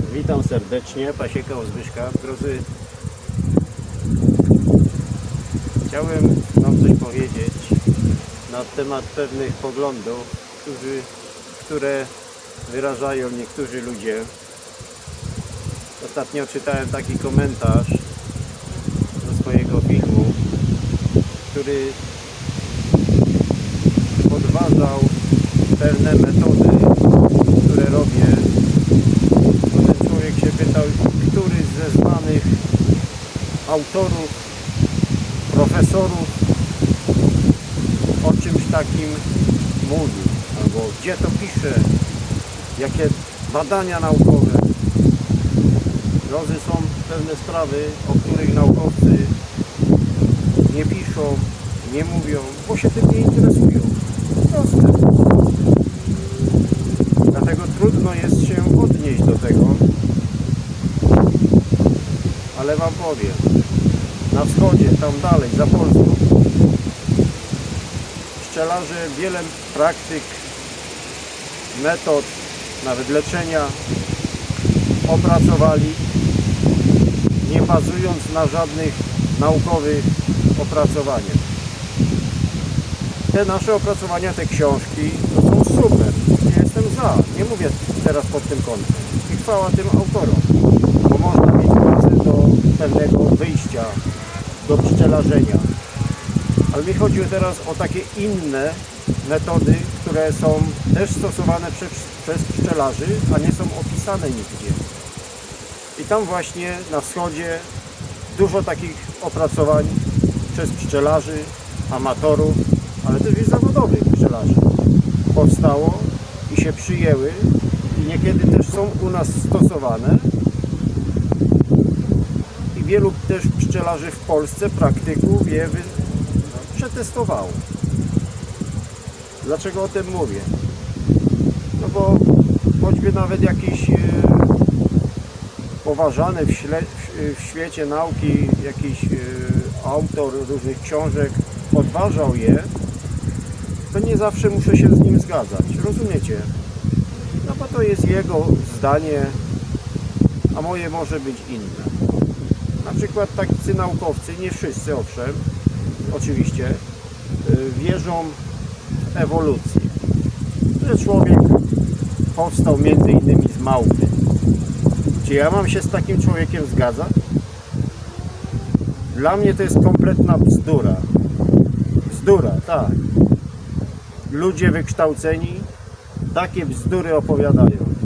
Witam serdecznie, Pasieka Zbyszka. Drodzy, chciałem Wam coś powiedzieć na temat pewnych poglądów, którzy, które wyrażają niektórzy ludzie. Ostatnio czytałem taki komentarz do swojego filmu, który podważał pewne metody, które robię bo ten człowiek się pytał, który ze znanych autorów, profesorów o czymś takim mówi, albo gdzie to pisze, jakie badania naukowe. Drodzy, są pewne sprawy, o których naukowcy nie piszą, nie mówią, bo się tym nie interesują. Proste. Dlatego trudno jest się odnieść do tego. Ale Wam powiem, na wschodzie, tam dalej, za Polską, pszczelarze wiele praktyk, metod, nawet leczenia opracowali, nie bazując na żadnych naukowych opracowaniach. Te nasze opracowania, te książki, to są super. Ja jestem za. Nie mówię teraz pod tym kątem. I chwała tym autorom. Bo można mieć pewnego wyjścia, do pszczelarzenia. Ale mi chodzi teraz o takie inne metody, które są też stosowane przez, przez pszczelarzy, a nie są opisane nigdzie. I tam właśnie na wschodzie dużo takich opracowań przez pszczelarzy, amatorów, ale też i zawodowych pszczelarzy powstało i się przyjęły i niekiedy też są u nas stosowane wielu też pszczelarzy w Polsce, praktyków je wy, przetestowało. Dlaczego o tym mówię? No bo choćby nawet jakiś e, poważany w, śle, w, świecie nauki jakiś e, autor różnych książek podważał je, to nie zawsze muszę się z nim zgadzać. Rozumiecie? No bo to jest jego zdanie, a moje może być inne. Na przykład tacy naukowcy, nie wszyscy owszem, oczywiście, y, wierzą w ewolucję. Że człowiek powstał między innymi z małpy. Czy ja mam się z takim człowiekiem zgadzać? Dla mnie to jest kompletna bzdura. Bzdura, tak ludzie wykształceni takie bzdury opowiadają.